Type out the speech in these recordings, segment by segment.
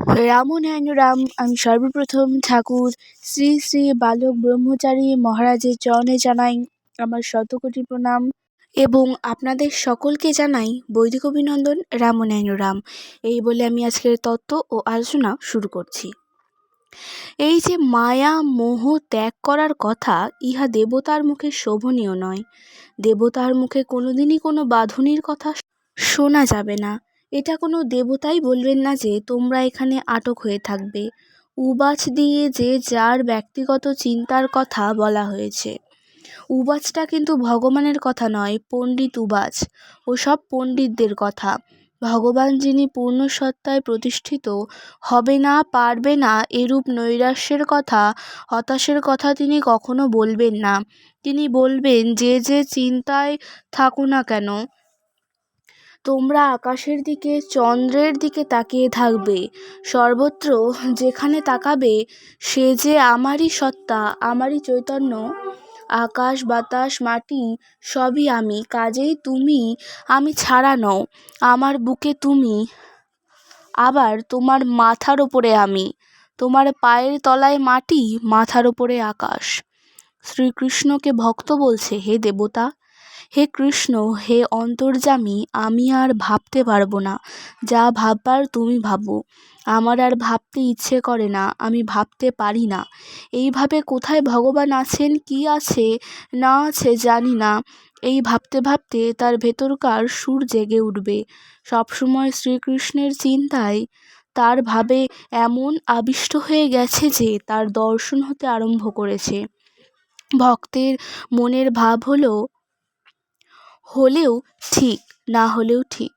রামনারায়ণ রাম, আমি সর্বপ্রথম ঠাকুর। শ্রী শ্রী বালক ব্রহ্মচারী মহারাজের চরণে জানাই আমার শতকোটি প্রণাম এবং আপনাদের সকলকে জানাই বৈদিক অভিনন্দন রামনারায়ণ রাম। এই বলে আমি আজকের তত্ত্ব ও আলোচনা শুরু করছি। এই যে মায়া মোহ ত্যাগ করার কথা, ইহা দেবতার মুখে শোভনীয় নয়। দেবতার মুখে কোনোদিনই কোনো বাঁধনির কথা শোনা যাবে না। এটা কোনো দেবতাই বলবেন না যে তোমরা এখানে আটক হয়ে থাকবে। উবাচ দিয়ে যে যার ব্যক্তিগত চিন্তার কথা বলা হয়েছে। উবাচটা কিন্তু ভগবানের কথা নয়, পণ্ডিত উবাচ ওসব পণ্ডিতদের কথা। ভগবান যিনি পূর্ণ সত্তায় প্রতিষ্ঠিত, হবে না, পারবে না এরূপ নৈরাশ্যের কথা, হতাশের কথা তিনি কখনো বলবেন না। তিনি বলবেন, যে যে চিন্তায় থাকো না কেন তোমরা আকাশের দিকে, চন্দ্রের দিকে তাকিয়ে থাকবে। সর্বত্র যেখানে তাকাবে, সে যে আমারই সত্তা, আমারই চৈতন্য। আকাশ, বাতাস, মাটি, সবই আমি, কাজেই তুমি, আমি ছাড়া নও, আমার বুকে তুমি। আবার তোমার মাথার ওপরে আমি, তোমার পায়ের তলায় মাটি, মাথার ওপরে আকাশ। শ্রীকৃষ্ণকে ভক্ত বলছে, হে দেবতা! হে কৃষ্ণ, হে অন্তর্যামী, আমি আর ভাবতে পারব না। যা ভাববার তুমি ভাবো। আমার আর ভাবতে ইচ্ছে করে না, আমি ভাবতে পারি না। এইভাবে কোথায় ভগবান আছেন, কি আছে, না আছে জানি না। এই ভাবতে ভাবতে তার ভেতরকার সুর জেগে উঠবে। সবসময় শ্রীকৃষ্ণের চিন্তায় তার ভাবে এমন আবিষ্ট হয়ে গেছে যে তার দর্শন হতে আরম্ভ করেছে। ভক্তের মনের ভাব হলো হলেও ঠিক, না হলেও ঠিক।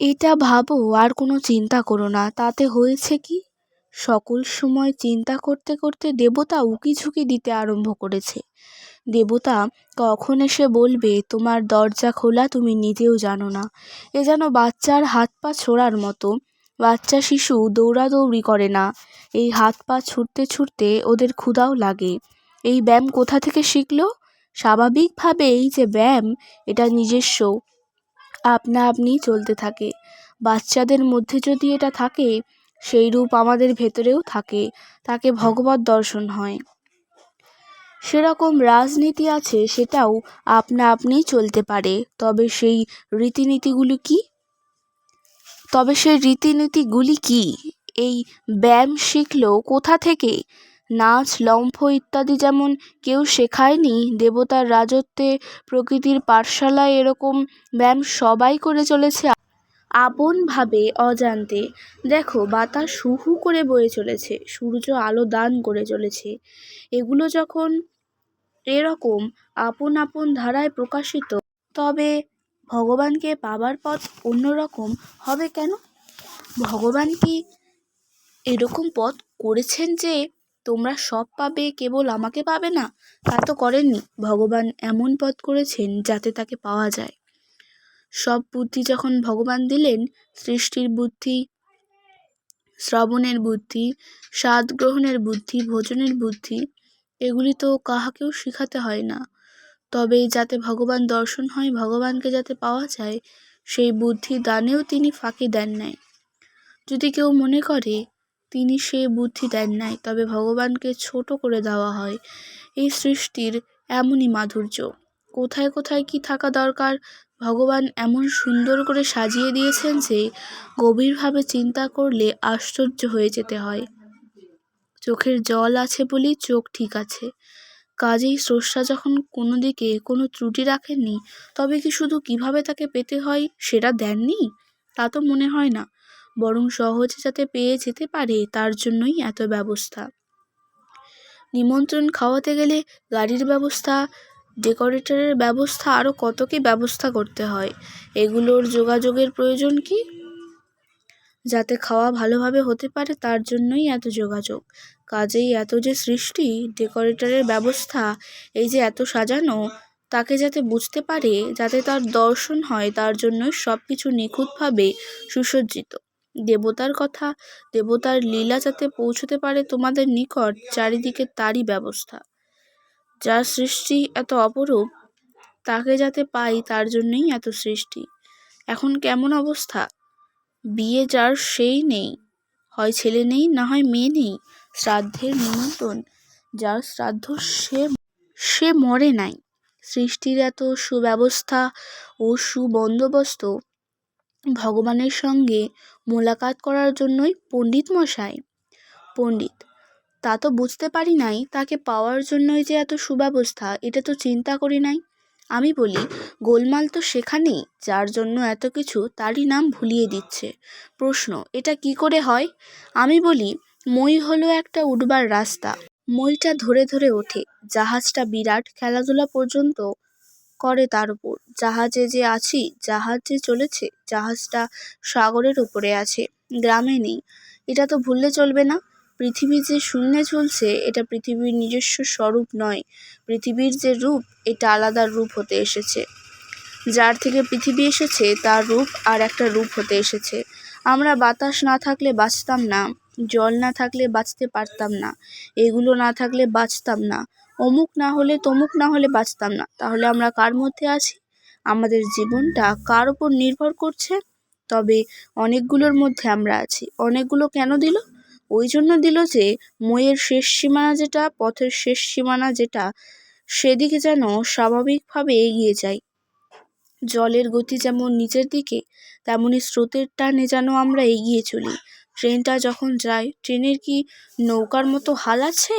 এটা ভাবো, আর কোনো চিন্তা করো না। তাতে হয়েছে কি? সকল সময় চিন্তা করতে করতে দেবতা উকিঝুঁকি দিতে আরম্ভ করেছে। দেবতা কখন এসে বলবে, তোমার দরজা খোলা, তুমি নিজেও জানো না। এ যেন বাচ্চার হাত পা ছোড়ার মতো। বাচ্চা শিশু দৌড়াদৌড়ি করে না। এই হাত পা ছুটতে ছুটতে ওদের ক্ষুধাও লাগে। এই ব্যায়াম কোথা থেকে শিখলো? স্বাভাবিকভাবেই যে ব্যায়াম, এটা নিজস্ব। আপনা আপনি চলতে থাকে। বাচ্চাদের মধ্যে যদি এটা থাকে, সেই রূপ আমাদের ভেতরেও থাকে। তাকে ভগবত দর্শন হয়। সেরকম রাজনীতি আছে, সেটাও আপনা আপনিই চলতে পারে। তবে সেই রীতিনীতিগুলি কি? তবে সেই রীতিনীতিগুলি কি? এই ব্যায়াম শিখলো কোথা থেকে? নাচ, লম্ফ ইত্যাদি যেমন কেউ শেখায়নি, দেবতার রাজত্বে প্রকৃতির পাঠশালায় এরকম ব্যায়াম সবাই করে চলেছে। আপনভাবে অজান্তে, দেখো বাতাস হু হু করে বয়ে চলেছে, সূর্য আলো দান করে চলেছে। এগুলো যখন এরকম আপন আপন ধারায় প্রকাশিত, তবে ভগবানকে পাবার পথ অন্যরকম হবে কেন? ভগবান কি এরকম পথ করেছেন যে তোমরা সব পাবে, কেবল আমাকে পাবে না? তা তো করেননি। ভগবান এমন পথ করেছেন যাতে তাকে পাওয়া যায়। সব বুদ্ধি যখন ভগবান দিলেন, সৃষ্টির বুদ্ধি, শ্রবণের বুদ্ধি স্বাদ গ্রহণের বুদ্ধি, ভোজনের বুদ্ধি, এগুলি তো কাহাকেও শেখাতে হয় না। তবে যাতে ভগবান দর্শন হয়, ভগবানকে যাতে পাওয়া যায়, সেই বুদ্ধি দানেও তিনি ফাঁকি দেন নাই। যদি কেউ মনে করে তিনি সে বুদ্ধি দেন নাই, তবে ভগবানকে ছোট করে দেওয়া হয়। এই সৃষ্টির এমনই মাধুর্য। কোথায় কোথায় কি থাকা দরকার? ভগবান এমন সুন্দর করে সাজিয়ে দিয়েছেন যে, গভীরভাবে চিন্তা করলে আশ্চর্য হয়ে যেতে হয়। চোখের জল আছে বলেই চোখ ঠিক আছে। কাজেই স্রষ্টা যখন কোনো দিকে কোনো ত্রুটি রাখেননি, তবে কি শুধু কীভাবে তাকে পেতে হয় সেটা দেননি? তা তো মনে হয় না। বরং সহজে যাতে পেয়ে যেতে পারে, তার জন্যই এত ব্যবস্থা। নিমন্ত্রণ খাওয়াতে গেলে গাড়ির ব্যবস্থা, ডেকোরেটরের ব্যবস্থা আরও কত কী ব্যবস্থা করতে হয়? এগুলোর যোগাযোগের প্রয়োজন কি? যাতে খাওয়া ভালোভাবে হতে পারে, তার জন্যই এত যোগাযোগ। কাজেই এত যে সৃষ্টি, ডেকোরেটরের ব্যবস্থা, এই যে এত সাজানো, তাকে যাতে বুঝতে পারে, যাতে তার দর্শন হয়, তার জন্যই সব কিছু নিখুঁতভাবে সুসজ্জিত। দেবতার কথা, দেবতার লীলা যাতে পৌঁছতে পারে তোমাদের নিকট, চারিদিকে তারই ব্যবস্থা। যার সৃষ্টি এত অপরূপ, তাকে যাতে পাই তার জন্যই এত সৃষ্টি। এখন কেমন অবস্থা? বিয়ে যার সেই নেই, হয় ছেলে নেই, না হয় মেয়ে নেই, শ্রাদ্ধের নিমন্ত্রণ, যার শ্রাদ্ধ সে সে মরে নাই। সৃষ্টির এত সুব্যবস্থা ও সুবন্দোবস্ত ভগবানের সঙ্গে মোলাকাত করার জন্যই পণ্ডিত মশাই। পণ্ডিত, তা তো বুঝতে পারি নাই, তাকে পাওয়ার জন্যই যে এত সুব্যবস্থা, এটা তো চিন্তা করি নাই। আমি বলি, গোলমাল তো সেখানেই, যার জন্য এত কিছু তারই নাম ভুলিয়ে দিচ্ছে। প্রশ্ন, এটা কি করে হয়? আমি বলি, মই হলো একটা উঠবার রাস্তা। মইটা ধরে ধরে ওঠে, জাহাজটা বিরাট, খেলাধুলা পর্যন্ত করে তার উপর। জাহাজে যে আছি, জাহাজ যে চলেছে, জাহাজটা সাগরের উপরে আছে, গ্রামে নেই। এটা তো ভুললে চলবে না। পৃথিবী যে শূন্যে চলছে, এটা পৃথিবীর নিজস্ব স্বরূপ নয়। পৃথিবীর যে রূপ, এটা আলাদা রূপ হতে এসেছে। যার থেকে পৃথিবী এসেছে, তার রূপ আর একটা রূপ হতে এসেছে। আমরা বাতাস না থাকলে বাঁচতাম না, জল না থাকলে বাঁচতে পারতাম না, এগুলো না থাকলে বাঁচতাম না। অমুক না হলে তমুক না হলে বাঁচতাম না। তাহলে আমরা কার মধ্যে আছি? আমাদের জীবনটা কার ওপর নির্ভর করছে? তবে অনেকগুলোর মধ্যে আমরা আছি। অনেকগুলো কেন দিল? ওই জন্য দিল যে মইয়ের শেষ সীমানা যেটা, পথের শেষ সীমানা যেটা, সেদিকে যেন স্বাভাবিকভাবে এগিয়ে যায়। জলের গতি যেমন নিচের দিকে, তেমনি স্রোতের টানে যেন আমরা এগিয়ে চলি। ট্রেনটা যখন যায়, ট্রেনের কি নৌকার মতো হাল আছে?